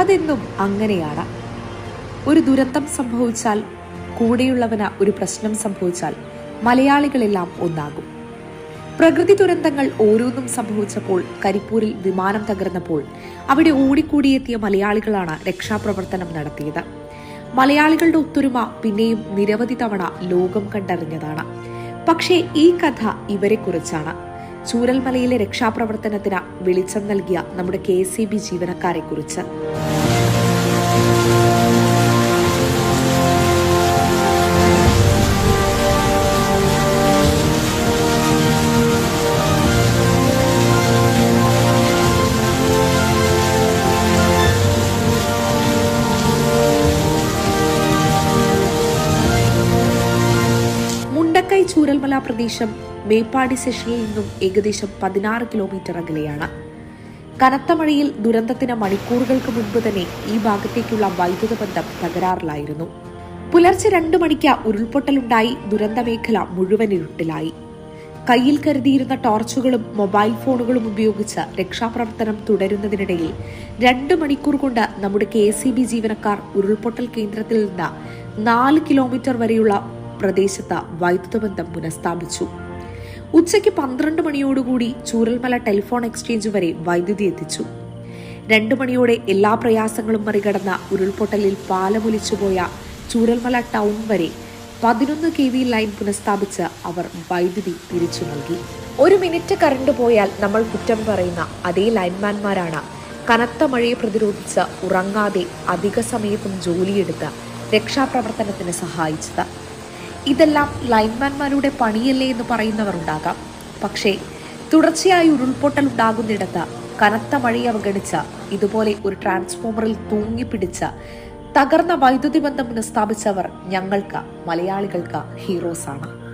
അതെന്നും അങ്ങനെയാണ്. ഒരു ദുരന്തം സംഭവിച്ചാൽ കൂടെയുള്ളവന് ഒരു പ്രശ്നം സംഭവിച്ചാൽ മലയാളികളെല്ലാം ഒന്നാകും. പ്രകൃതി ദുരന്തങ്ങൾ ഓരോന്നും സംഭവിച്ചപ്പോൾ കരിപ്പൂരിൽ വിമാനം തകർന്നപ്പോൾ അവിടെ ഓടിക്കൂടിയെത്തിയ മലയാളികളാണ് രക്ഷാപ്രവർത്തനം നടത്തിയത്. മലയാളികളുടെ ഒത്തൊരുമ പിന്നെയും നിരവധി തവണ ലോകം കണ്ടറിഞ്ഞതാണ്. പക്ഷേ ഈ കഥ ഇവരെക്കുറിച്ചാണ്. ചൂരൽമലയിലെ രക്ഷാപ്രവർത്തനത്തിന് വെളിച്ചം നൽകിയ നമ്മുടെ കെ എസ് ബി ജീവനക്കാരെ മുണ്ടക്കൈ ചൂരൽമല പ്രദേശം മേപ്പാടി സെഷനിൽ നിന്നും ഏകദേശം പതിനാറ് കിലോമീറ്റർ അകലെയാണ്. കനത്ത മഴയിൽ ദുരന്തത്തിന് മണിക്കൂറുകൾക്ക് മുൻപ് തന്നെ ഈ ഭാഗത്തേക്കുള്ള വൈദ്യുത ബന്ധം തകരാറിലായിരുന്നു. പുലർച്ചെ രണ്ടു മണിക്ക് ഉരുൾപൊട്ടലുണ്ടായി ദുരന്ത മേഖല മുഴുവൻ ഇരുട്ടിലായി. കയ്യിൽ കരുതിയിരുന്ന ടോർച്ചുകളും മൊബൈൽ ഫോണുകളും ഉപയോഗിച്ച് രക്ഷാപ്രവർത്തനം തുടരുന്നതിനിടയിൽ രണ്ട് മണിക്കൂർ കൊണ്ട് നമ്മുടെ കെ എസ് ജീവനക്കാർ ഉരുൾപൊട്ടൽ കേന്ദ്രത്തിൽ നിന്ന് നാല് കിലോമീറ്റർ വരെയുള്ള പ്രദേശത്ത് വൈദ്യുത ബന്ധം പുനഃസ്ഥാപിച്ചു. ഉച്ചയ്ക്ക് പന്ത്രണ്ട് മണിയോടുകൂടി ചൂരൽമല ടെലിഫോൺ എക്സ്ചേഞ്ച് വരെ വൈദ്യുതി എത്തിച്ചു. രണ്ടു മണിയോടെ എല്ലാ പ്രയാസങ്ങളും മറികടന്ന ഉരുൾപൊട്ടലിൽ പാലമൊലിച്ചുപോയ ചൂരൽമല ടൗൺ വരെ പതിനൊന്ന് കെ വി ലൈൻ പുനഃസ്ഥാപിച്ച് അവർ വൈദ്യുതി തിരിച്ചു നൽകി. ഒരു മിനിറ്റ് കറണ്ട് പോയാൽ നമ്മൾ കുറ്റം പറയുന്ന അതേ ലൈൻമാൻമാരാണ്. കനത്ത മഴയെ പ്രതിരോധിച്ച് ഉറങ്ങാതെ അധിക സമയത്തും ജോലിയെടുത്ത് രക്ഷാപ്രവർത്തനത്തിന് സഹായിച്ചത്. ഇതെല്ലാം ലൈൻമാൻമാരുടെ പണിയല്ലേ എന്ന് പറയുന്നവർ ഉണ്ടാകാം പക്ഷേ തുടർച്ചയായി ഉരുൾപൊട്ടൽ ഉണ്ടാകുന്നിടത്ത് കനത്ത മഴയെ അവഗണിച്ച ഇതുപോലെ ഒരു ട്രാൻസ്ഫോമറിൽ പിടിച്ച തകർന്ന വൈദ്യുതി ബന്ധം പുനഃസ്ഥാപിച്ചവർ ഞങ്ങൾക്ക് മലയാളികൾക്ക് ഹീറോസാണ്